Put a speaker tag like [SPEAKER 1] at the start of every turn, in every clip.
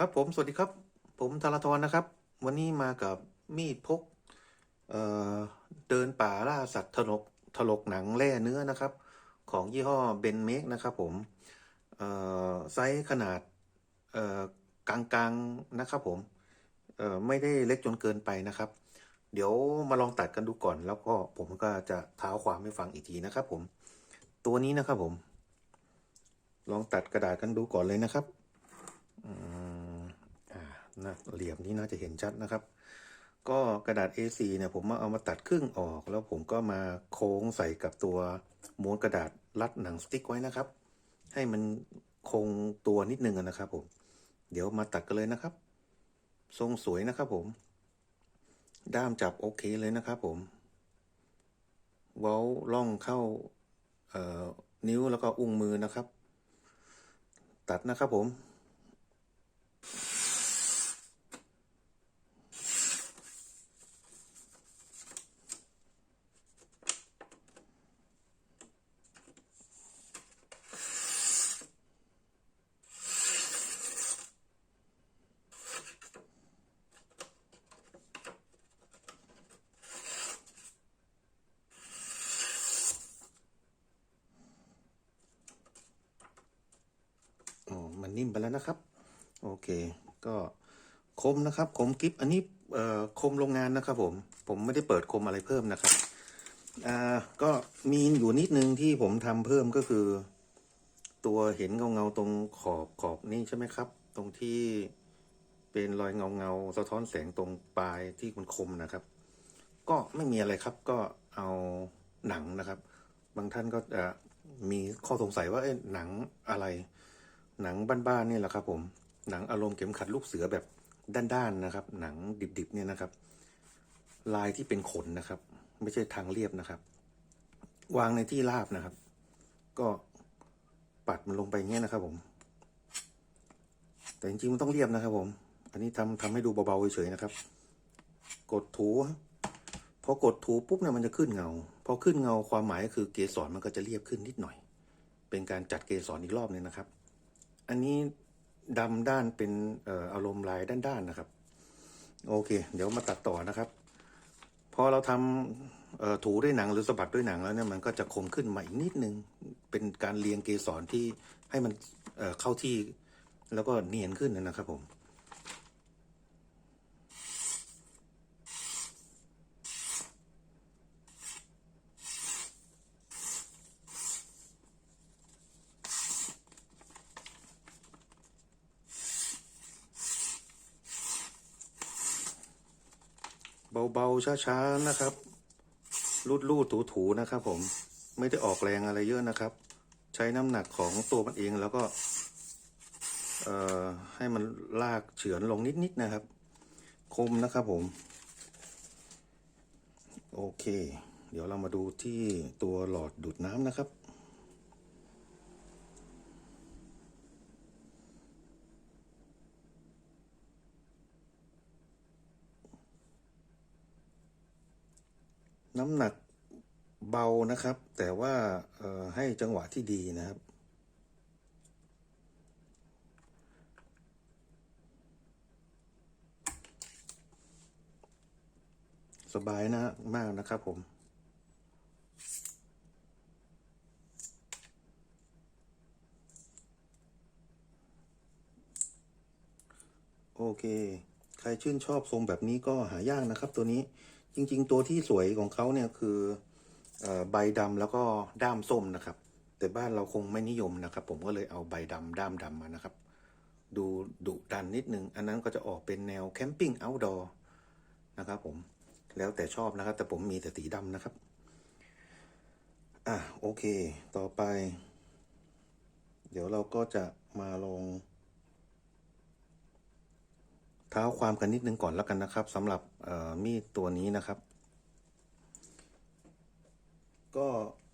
[SPEAKER 1] ครับผมสวัสดีครับ ผมธารทรนะครับ วันนี้มากับมีดพกเเดินป่าล่าสัตว์ถลกถลกหนังแล่เนื้อนะครับ ของยี่ห้อเบนเมกนะครับผมไซส์ขนาดกลางๆนะครับผมไม่ได้เล็กจนเกินไปนะครับ เดี๋ยวมาลองตัดกันดูก่อน แล้วก็ผมก็จะเท้าความให้ฟังอีกทีนะครับผม ตัวนี้นะครับผม ลองตัดกระดาษกันดูก่อนเลยนะครับ นะเหลี่ยมนี้น่าจะเห็นชัดนะครับ ก็กระดาษ A4 เนี่ยผมมาเอามาตัดครึ่งออก แล้วผมก็มาโค้งใส่กับตัวม้วนกระดาษรัดหนังสติ๊กไว้นะครับ ให้มันคงตัวนิดนึงนะครับผมเดี๋ยวมาตัดกันเลยนะครับ ทรงสวยนะครับผม ด้ามจับโอเคเลยนะครับผม เว้าล่องเข้าเอ่อนิ้วแล้วก็อุ้งมือนะครับ ตัดนะครับผม อ๋อ มั นิ่มไปแล้วนะครับ โอเค ก็คมนะครับคมกิฟอันนี้คมโรงงานนะครับ ผม ผมไม่ได้เปิดคมอะไรเพิ่มนะครับอ่าก็มีอยู่นิดนึงที่ผมทำเพิ่มก็คือ ตัวเห็นเงาเงาตรงขอบขอบนี่ใช่ไหมครับ ตรงที่เป็นรอยเงาเงาสะท้อนแสงตรงปลายที่มันคมนะครับ ก็ไม่มีอะไรครับ ก็เอาหนังนะครับ บางท่านก็มีข้อสงสัยว่าหนังอะไร หนังบ้านๆนี่แหละครับ ผม หนังอารมณ์เข็มขัดลูกเสือแบบด้านๆนะครับ หนังดิบๆเนี่ยนะครับ ลายที่เป็นขนนะครับ ไม่ใช่ทางเรียบนะครับ วางในที่ราบนะครับ ก็ปัดมันลงไปงเงี้ยนะครับ ผม แต่จริงๆมันต้องเรียบนะครับ ผม อันนี้ทำทำให้ดูเบาๆเฉยๆนะครับ กดถูพอกดถูปุ๊บเนี่ยมันจะขึ้นเงาพอขึ้นเงาความหมายก็คือเกสรมันก็จะเรียบขึ้นนิดหน่อย เป็นการจัดเกสรอีกรอบหนึงนะครับ อันนี้ดำด้านเป็นอารมณ์ลายด้านๆนะครับ โอเค เดี๋ยวมาตัดต่อนะครับพอเราทำถูด้วยหนังหรือสะบัดด้วยหนังแล้วเนี่ยมันก็จะคมขึ้นมาอีกนิดนึง เป็นการเรียงเกสรที่ให้มันเเข้าที่แล้วก็เนียนขึ้นนะครับผม เบาๆช้าๆนะครับรูดๆถูๆนะครับ ผมไม่ได้ออกแรงอะไรเยอะนะครับ ใช้น้ำหนักของตัวมันเองแล้วก็เอ่อให้มันลากเฉือนลงนิดๆนะครับ คมนะครับผม โอเค เดี๋ยวเรามาดูที่ตัวหลอดดูดน้ำนะครับ น้ำหนักเบานะครับ แต่ว่าให้จังหวะที่ดีนะครับ สบายนะมากนะครับผมโอเค ใครชื่นชอบทรงแบบนี้ก็หายากนะครับตัวนี้ จริง ๆ ตัวที่สวยของเขาเนี่ยคืออใบดำแล้วก็ด้ามส้มนะครับ แต่บ้านเราคงไม่นิยมนะครับ ผมก็เลยเอาใบดำด้ามดำมานะครับ ดูดุดันนิดนึง อันนั้นก็จะออกเป็นแนวแคมปิ้งเอาท์ดอร์นะครับผมแล้วแต่ชอบนะครับ แต่ผมมีแต่สีดำนะครับ อะโอเค ต่อไป เดี๋ยวเราก็จะมาลอง ท้าความกันนิดนึงก่อนแล้วกันนะครับสำหรับมีดตัวนี้นะครับ ก็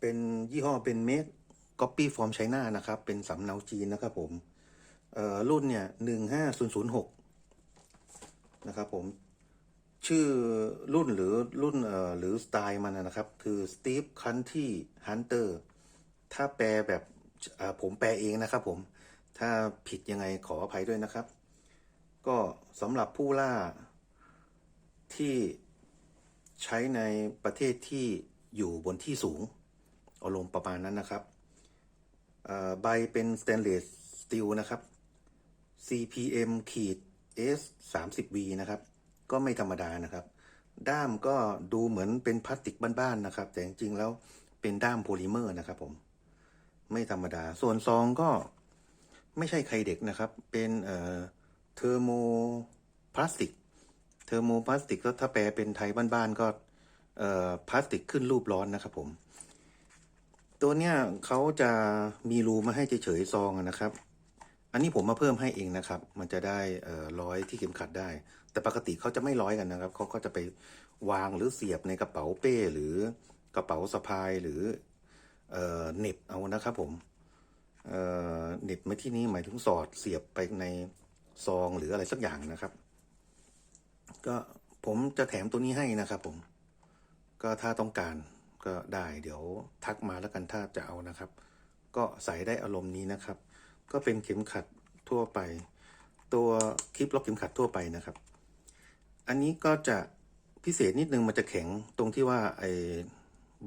[SPEAKER 1] เป็นยี่ห้อเป็นเมดก๊อปปี้ฟอร์มไชน่านะครับ เป็นสำเนาจีนนะครับผมรุ่นเนี่ยหนึ่งห้าศูนย์ศูนย์หกนะครับผมชื่อรุ่นหรือรุ่นเอ่อหรือสไตล์มันนะครับ คือ Steve Country Hunter ถ้าแปลแบบผมแปลเองนะครับผม ถ้าผิดยังไงขออภัยด้วยนะครับ ก็สำหรับผู้ล่าที่ใช้ในประเทศที่อยู่บนที่สูงอารมณ์ประมาณนั้นนะครับ ใบเป็นส t ตนเลสสตีลนะครับ CPM ขีด S 3 0 V นะครับ ก็ไม่ธรรมดานะครับ ด้ามก็ดูเหมือนเป็นพลาสติกบ้านๆนะครับ แต่จริงๆแล้วเป็นด้ามโพลิเมอร์นะครับผม ไม่ธรรมดา ส่วนซองก็ไม่ใช่ไข่เด็กนะครับ เป็นเอ่อ เทอร์โมพลาสติก เทอร์โมพลาสติกก็ถ้าแปลเป็นไทยบ้านๆก็พลาสติกขึ้นรูปร้อนนะครับผม ตัวเนี้ยเขาจะมีรูมาให้เฉยๆซองนะครับ อันนี้ผมมาเพิ่มให้เองนะครับ มันจะได้ร้อยที่เข็มขัดได้ แต่ปกติเขาจะไม่ร้อยกันนะครับเขาก็จะไปวางหรือเสียบในกระเป๋าเป้หรือกระเป๋าสะพายหรือเน็บเอานะครับผมเน็บมาที่นี้หมายถึงสอดเสียบไปใน ซองหรืออะไรสักอย่างนะครับ ก็ผมจะแถมตัวนี้ให้นะครับผม ก็ถ้าต้องการก็ได้เดี๋ยวทักมาแล้วกันถ้าจะเอานะครับ ก็ใส่ได้อารมณ์นี้นะครับ ก็เป็นเข็มขัดทั่วไป ตัวคลิปล็อกเข็มขัดทั่วไปนะครับ อันนี้ก็จะพิเศษนิดนึงมันจะแข็งตรงที่ว่าไอ้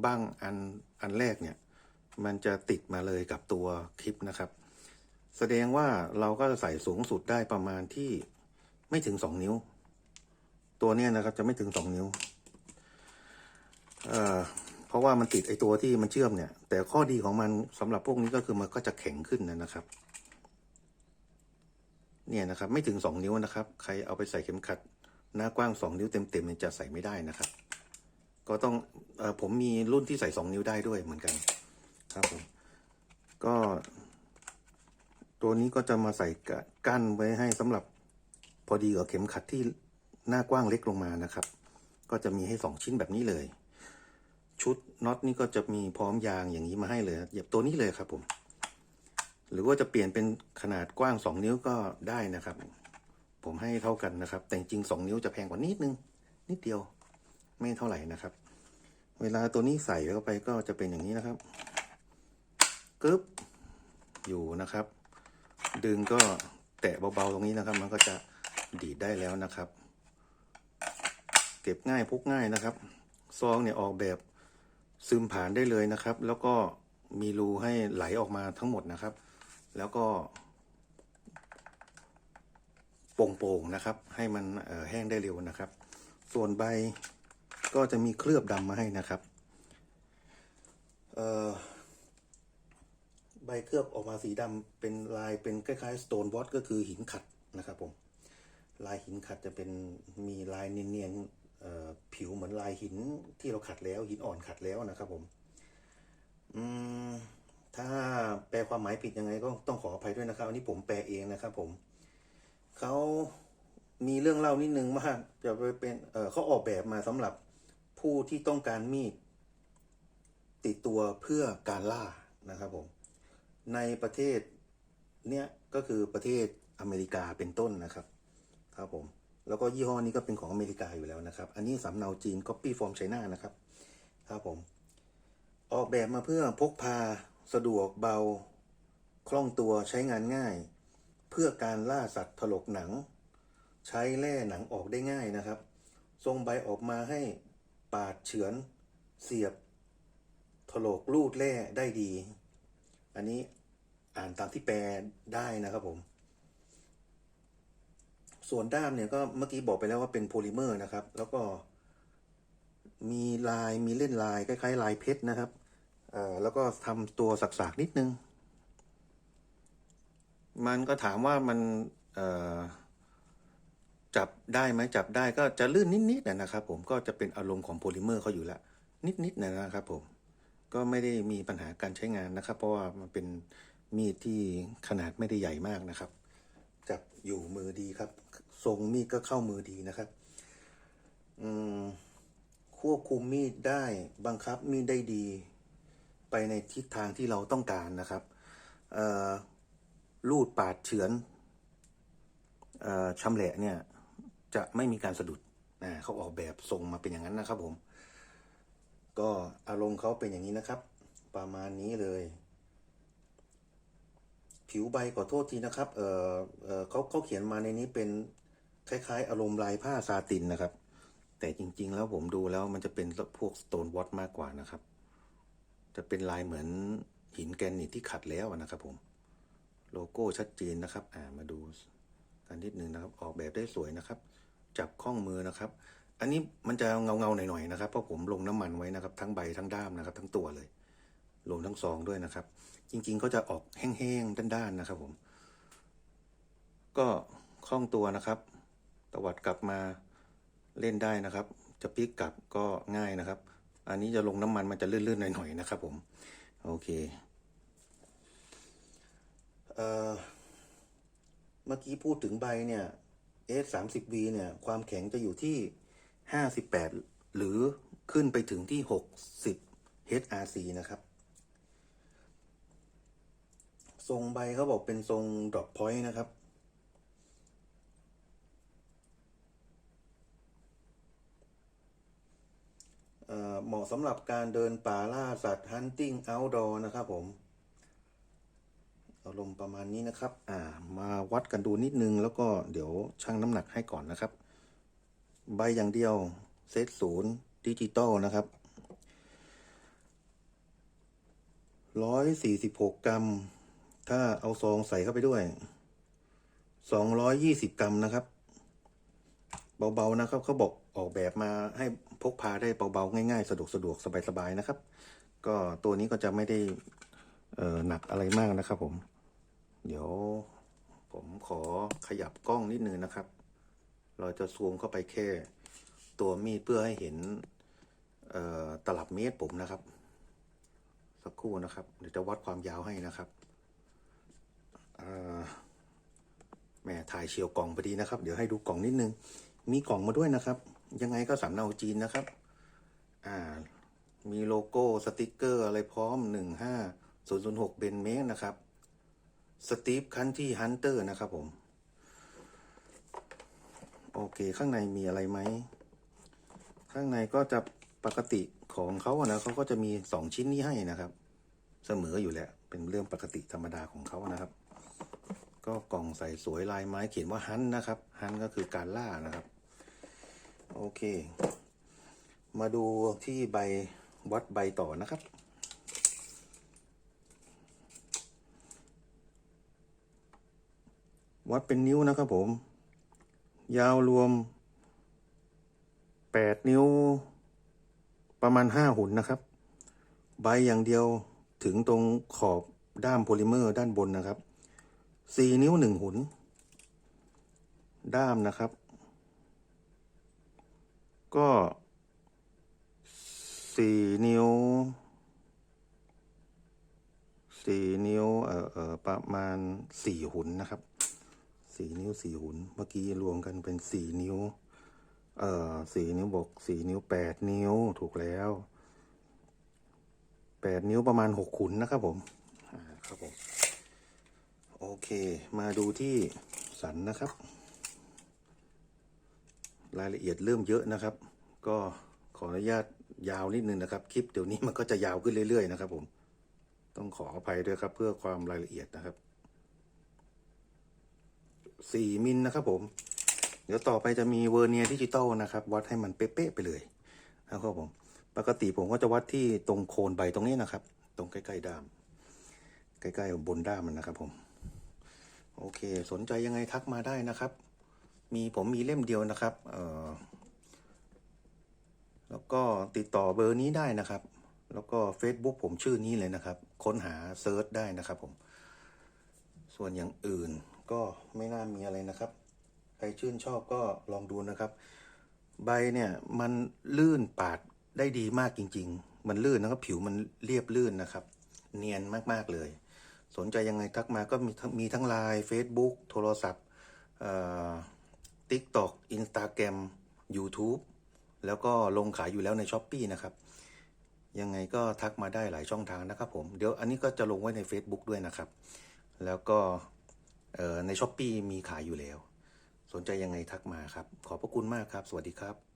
[SPEAKER 1] บ้างอันอันแรกเนี่ย มันจะติดมาเลยกับตัวคลิปนะครับ แสดงว่าเราก็จะใส่สูงสุดได้ประมาณที่ไม่ถึงสองนิ้ว ตัวเนี้ยนะครับจะไม่ถึงสองนิ้วเอ่อเพราะว่ามันติดไอตัวที่มันเชื่อมเนี่ย แต่ข้อดีของมันสำหรับพวกนี้ก็คือมันก็จะแข็งขึ้นนะครับ เนี่ยนะครับ ไม่ถึงสองนิ้วนะครับ ใครเอาไปใส่เข็มขัด หน้ากว้างสองนิ้วเต็มๆเนี่ยจะใส่ไม่ได้นะครับ ก็ต้องเออผมมีรุ่นที่ใส่สองนิ้วได้ด้วยเหมือนกัน ครับผมก็ ตัวนี้ก็จะมาใส่กั้นไว้ให้สำหรับพอดีกับเข็มขัดที่หน้ากว้างเล็กลงมานะครับ ก็จะมีให้สองชิ้นแบบนี้เลย ชุดน็อตนี่ก็จะมีพร้อมยางอย่างนี้มาให้เลยหยียบตัวนี้เลยครับผม หรือว่าจะเปลี่ยนเป็นขนาดกว้างสองนิ้วก็ได้นะครับ ผมให้เท่ากันนะครับ แต่จริงสองนิ้วจะแพงกว่านิดนึง นิดเดียว ไม่เท่าไหร่นะครับ เวลาตัวนี้ใส่เข้าไปก็จะเป็นอย่างนี้นะครับกึ๊บอยู่นะครับ ดึงก็แตะเบาๆตรงนี้นะครับ มันก็จะดีดได้แล้วนะครับ เก็บง่ายพกง่ายนะครับซองเนี่ยออกแบบซึมผ่านได้เลยนะครับ แล้วก็มีรูให้ไหลออกมาทั้งหมดนะครับ แล้วก็โป่งๆนะครับ ให้มันแห้งได้เร็วนะครับ ส่วนใบก็จะมีเคลือบดำมาให้นะครับ เอ่อ ใบเคลือบออกมาสีดำเป็นลายเป็นคล้ายๆ stone wash ก็คือหินขัดนะครับผมลายหินขัดจะเป็นมีลายเนียนๆผิวเหมือนลายหินที่เราขัดแล้ว หินอ่อนขัดแล้วนะครับผมอืมถ้าแปลความหมายผิดยังไงก็ต้องขออภัยด้วยนะครับอันนี้ผมแปลเองนะครับผมเขามีเรื่องเล่านิดนึงว่าจะไปเป็นเออเขาออกแบบมาสำหรับผู้ที่ต้องการมีดติดตัวเพื่อการล่านะครับผม ในประเทศเนี้ยก็คือประเทศอเมริกาเป็นต้นนะครับครับผมแล้วก็ยี่ห้อนี้ก็เป็นของอเมริกาอยู่แล้วนะครับ อันนี้สำเนาจีน Copy from China นะครับครับผม ออกแบบมาเพื่อพกพาสะดวกเบา คล่องตัวใช้งานง่าย เพื่อการล่าสัตว์ถลกหนัง ใช้แล่หนังออกได้ง่ายนะครับ ทรงใบออกมาให้ปาดเฉือน เสียบ ถลกลูดแล่ได้ดี อันนี้อ่านตามที่แปลได้นะครับผม ส่วนด้ามเนี่ยก็เมื่อกี้บอกไปแล้วว่าเป็นโพลิเมอร์นะครับ แล้วก็มีลายมีเล่นลายคล้ายๆ ลายเพชรนะครับเอ่อแล้วก็ทำตัวสักๆนิดนึง มันก็ถามว่ามันเอ่อจับได้ไหมจับได้ก็จะลื่นนิดๆนะครับผมก็จะเป็นอารมณ์ของโพลิเมอร์เขาอยู่ละนิดๆนะครับผม ก็ไม่ได้มีปัญหาการใช้งานนะครับ เพราะว่ามันเป็นมีดที่ขนาดไม่ได้ใหญ่มากนะครับ จับอยู่มือดีครับ ทรงมีดก็เข้ามือดีนะครับควบคุมมีดได้บังคับมีดได้ดี ไปในทิศทางที่เราต้องการนะครับลูดปาดเฉือนอ่อชำแหละเนี่ย จะไม่มีการสะดุดนะเขาออกแบบทรงมาเป็นอย่างนั้นนะครับผม ก็อารมณ์เขาเป็นอย่างนี้นะครับ ประมาณนี้เลย ผิวใบขอโทษทีนะครับ เออเออเขาเขาเขียนมาในนี้เป็นคล้าย ๆ อารมณ์ลายผ้าซาตินนะครับ แต่จริง ๆ แล้วผมดูแล้วมันจะเป็นพวกสโตนวอตมากกว่านะครับ จะเป็นลายเหมือนหินแกรนิตที่ขัดแล้วนะครับ ผม โลโก้ชัดเจนนะครับ อ่ามาดูกันนิดนึงนะครับ ออกแบบได้สวยนะครับ จับข้องมือนะครับ อันนี้มันจะเงาเงาๆหน่อยๆนะครับเพราะผมลงน้ำมันไว้นะครับ ทั้งใบทั้งด้ามนะครับ ทั้งตัวเลยรวมทั้งซองด้วยนะครับ จริง ๆ ก็จะออกแห้งๆด้านๆนะครับ ผม ก็คล่องตัวนะครับ ตวัดกลับมาเล่นได้นะครับ จะพลิกกลับก็ง่ายนะครับ อันนี้จะลงน้ำมันมันจะลื่นๆหน่อยๆนะครับ ผม โอเคเอ่อเมื่อกี้พูดถึงใบเนี่ย S 3 0 V เนี่ย ความแข็งจะอยู่ที่ 58 หรือขึ้นไปถึงที่ 60 HRC นะครับ ทรงใบเขาบอกเป็นทรง drop point นะครับเเหมาะสำหรับการเดินป่าล่าสัตว์ hunting outdoor นะครับผมอารมณ์ประมาณนี้นะครับ อ่า มาวัดกันดูนิดนึง แล้วก็เดี๋ยวชั่งน้ำหนักให้ก่อนนะครับ ใบอย่างเดียวเซตศูนย์ดิจิตอลนะครับร้อยสี่สิบหกกรัม ถ้าเอาซองใส่เข้าไปด้วยสองร้อยยี่สิบกรัมนะครับ เบาๆนะครับเขาบอกออกแบบมาให้พกพาได้เบาๆง่ายๆ สะดวกสะดวกสบายๆนะครับ ก็ตัวนี้ก็จะไม่ได้หนักอะไรมากนะครับผม เดี๋ยวผมขอขยับกล้องนิดนึงนะครับ เราจะซูมเข้าไปแค่ ตัวมีดเพื่อให้เห็นตลับเมตรผมนะครับ สักครู่นะครับ เดี๋ยวจะวัดความยาวให้นะครับแหม่ถ่ายเชียวกล่องพอดีนะครับ เดี๋ยวให้ดูกล่องนิดนึง มีกล่องมาด้วยนะครับ ยังไงก็สำเนาจีนนะครับ อ่า มีโลโก้สติกเกอร์อะไรพร้อมหนึ่งห้าศูนย์ศูนย์หกเบนเมกนะครับสตีฟคันที่ฮันเตอร์นะครับผม โอเค ข้างในมีอะไรไหม ข้างในก็จะปกติของเขาอะนะเขาก็จะมีสองชิ้นนี้ให้นะครับ เสมออยู่แหละเป็นเรื่องปกติธรรมดาของเขานะครับ ก็กล่องใส่สวยลายไม้เขียนว่าฮันนะครับ ฮันก็คือการล่านะครับ โอเค มาดูที่ใบวัดใบต่อนะครับวัดเป็นนิ้วนะครับผม ยาวรวมแปดนิ้ว ประมาณห้าหุ่นนะครับ ใบอย่างเดียวถึงตรงขอบด้ามโพลิเมอร์ด้านบนนะครับสี่นิ้วหนึ่งหุ่น ด้ามนะครับ ก็สี่นิ้วสี่นิ้วเอ่อประมาณสี่หุ่นนะครับ สี่นิ้วสี่หุ่นเมื่อกี้รวมกันเป็นสี่นิ้ว เอ่อสี่นิ้วบวกสี่นิ้วแปดนิ้วถูกแล้วแปดนิ้วประมาณหกขุนนะครับผมครับผม โอเค มาดูที่สันนะครับ รายละเอียดเริ่มเยอะนะครับ ก็ขออนุญาตยาวนิดนึงนะครับ คลิปเดี๋ยวนี้มันก็จะยาวขึ้นเรื่อยๆนะครับผม ต้องขออภัยด้วยครับเพื่อความรายละเอียดนะครับ สี่มิลนะครับผม เดี๋ยวต่อไปจะมีเวอร์เนียดิจิตอลนะครับ วัดให้มันเป๊ะๆไปเลยนะครับผม ปกติผมก็จะวัดที่ตรงโคนใบตรงนี้นะครับ ตรงใกล้ๆด้าม ใกล้ๆบนด้ามมันนะครับผม โอเค สนใจยังไงทักมาได้นะครับ มีผมมีเล่มเดียวนะครับเอ่อแล้วก็ติดต่อเบอร์นี้ได้นะครับ แล้วก็ Facebook ผมชื่อนี้เลยนะครับ ค้นหาเซิร์ชได้นะครับผม ส่วนอย่างอื่น ก็ไม่น่ามีอะไรนะครับ ใครชื่นชอบก็ลองดูนะครับ ใบเนี่ยมันลื่นปาดได้ดีมากจริง ๆ มันลื่นนะครับ ผิวมันเรียบลื่นนะครับ เนียนมากๆเลย สนใจยังไงทักมาก็มีทั้งมีทั้งไลน์ Facebook โทรศัพท์เอ่อ TikTok Instagram YouTube แล้วก็ลงขายอยู่แล้วในช้อปปีนะครับ ยังไงก็ทักมาได้หลายช่องทางนะครับผม เดี๋ยวอันนี้ก็จะลงไว้ใน Facebook ด้วยนะครับ แล้วก็ ในช้อปปีมีขายอยู่แล้ว สนใจยังไงทักมาครับ ขอบพระคุณมากครับ สวัสดีครับ